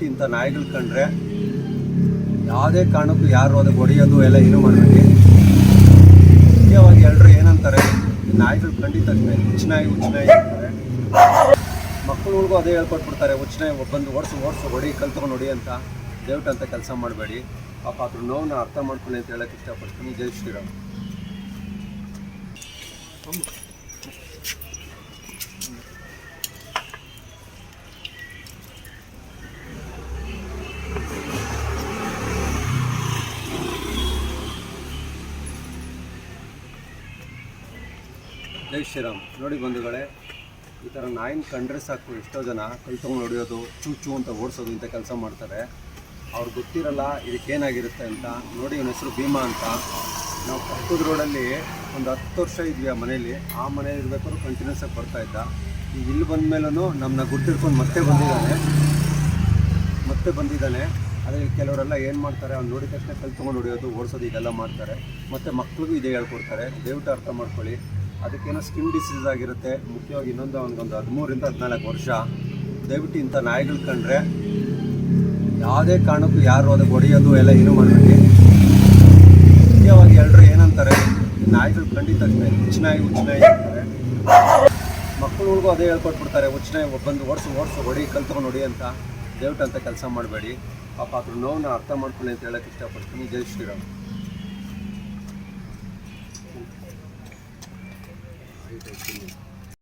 ದಯವಿಟ್ಟು ಇಂಥ ನಾಯಿಗಳು ಕಂಡ್ರೆ ಯಾವುದೇ ಕಾರಣಕ್ಕೂ ಯಾರು ಅದಕ್ಕೆ ಹೊಡೆಯೋದು ಎಲ್ಲ ಏನೂ ಮಾಡಬೇಡಿ ಮುಖ್ಯವಾಗಿ ಎಲ್ಲರೂ ಏನಂತಾರೆ ನಾಯಿಗಳು ಕಂಡಿದ ತಕ್ಷಣ ಹುಚ್ಚನಾಯಿ ಹುಚ್ಚನಾಯಿ ಅಂತಾರೆ. ಮಕ್ಕಳುಗಳಿಗೂ ಅದೇ ಹೇಳ್ಕೊಟ್ಬಿಡ್ತಾರೆ ಹುಚ್ಚನಾಯಿ ಬಂದು ಓಡಿಸು ಓಡಿಸು, ಹೊಡಿ ಕಲ್ತ್ಕೊಂಡು ಹೊಡಿ ಅಂತ. ದಯವಿಟ್ಟು ಅಂತ ಕೆಲಸ ಮಾಡಬೇಡಿ. ಪಾಪ ಅದ್ರ ನೋವನ್ನ ಅರ್ಥ ಮಾಡ್ಕೊಳ್ಳಿ ಅಂತ ಹೇಳಕ್ಕೆ ಇಷ್ಟಪಡ್ತೀನಿ. ಜೈ ಶ್ರೀರಾಮ್. ಜೈ ಶ್ರೀರಾಮ್. ನೋಡಿ ಬಂಧುಗಳೇ, ಈ ಥರ ನಾಯಿನ ಕಂಡ್ರೆ ಸಾಕು ಎಷ್ಟೋ ಜನ ಕೈ ತೊಗೊಂಡು ಹೊಡೆಯೋದು, ಚೂ ಚೂ ಅಂತ ಓಡಿಸೋದು ಇಂಥ ಕೆಲಸ ಮಾಡ್ತಾರೆ. ಅವ್ರು ಗೊತ್ತಿರಲ್ಲ ಇದಕ್ಕೇನಾಗಿರುತ್ತೆ ಅಂತ. ನೋಡಿ ಇವನ ಹೆಸರು ಭೀಮಾ ಅಂತ. ನಾವು ಪಕ್ಕದ ರೋಡಲ್ಲಿ ಒಂದು ಹತ್ತು ವರ್ಷ ಇದ್ವಿ ಆ ಮನೇಲಿ. ಆ ಮನೇಲಿ ಇರಬೇಕಾದ್ರೂ ಕಂಟಿನ್ಯೂಸ್ ಆಗಿ ಬರ್ತಾ ಇದ್ದ. ಈಗ ಇಲ್ಲಿ ಬಂದ ಮೇಲೂ ನಮ್ಮನ್ನ ಗುರ್ತಿಡ್ಕೊಂಡು ಮತ್ತೆ ಬಂದಿದ್ದಾನೆ. ಮತ್ತೆ ಬಂದಿದ್ದಾನೆ. ಅದೇ ಕೆಲವರೆಲ್ಲ ಏನು ಮಾಡ್ತಾರೆ, ಅವ್ನು ನೋಡಿದ ತಕ್ಷಣ ಕಲ್ ತೊಗೊಂಡು ಹೊಡೆಯೋದು, ಓಡಿಸೋದು, ಇದೆಲ್ಲ ಮಾಡ್ತಾರೆ. ಮತ್ತು ಮಕ್ಳಿಗೂ ಇದೇ ಹೇಳ್ಕೊಡ್ತಾರೆ. ದಯವಿಟ್ಟು ಅರ್ಥ ಮಾಡ್ಕೊಳ್ಳಿ. ಅದಕ್ಕೇನೋ ಸ್ಕಿನ್ ಡಿಸೀಸ್ ಆಗಿರುತ್ತೆ. ಮುಖ್ಯವಾಗಿ ಇನ್ನೊಂದು ಅವನಿಗೊಂದು ಹದಿಮೂರಿಂದ ಹದಿನಾಲ್ಕು ವರ್ಷ. ದಯವಿಟ್ಟು ಇಂಥ ನಾಯಿಗಳು ಕಂಡ್ರೆ ಯಾವುದೇ ಕಾರಣಕ್ಕೂ ಯಾರು ಅದಕ್ಕೆ ಹೊಡೆಯೋದು ಎಲ್ಲ ಏನು ಮಾಡಬೇಡಿ ಮುಖ್ಯವಾಗಿ ಎಲ್ಲರೂ ಏನಂತಾರೆ, ನಾಯಿಗಳು ಖಂಡಿತ ಹುಚ್ಚನಾಯಿ ಹುಚ್ಚನಾಯಿ ಅಂತಾರೆ. ಮಕ್ಕಳುಗಳಿಗೂ ಅದೇ ಹೇಳ್ಕೊಟ್ಬಿಡ್ತಾರೆ ಹುಚ್ಚನಾಯಿ ಬಂದು ಓಡಿಸು ಓಡಿಸು, ಹೊಡಿ ಕಲ್ತ್ಕೊಂಡು ಹೊಡಿ ಅಂತ. ದಯವಿಟ್ಟು ಅಂತ ಕೆಲಸ ಮಾಡಬೇಡಿ. ಪಾಪ ಅದ್ರ ನೋವನ್ನ ಅರ್ಥ ಮಾಡ್ಕೊಳ್ಳಿ ಅಂತ ಹೇಳಕ್ಕೆ ಇಷ್ಟಪಡ್ತೀನಿ. ಜೈ ಶ್ರೀರಾಮ್. Obrigado.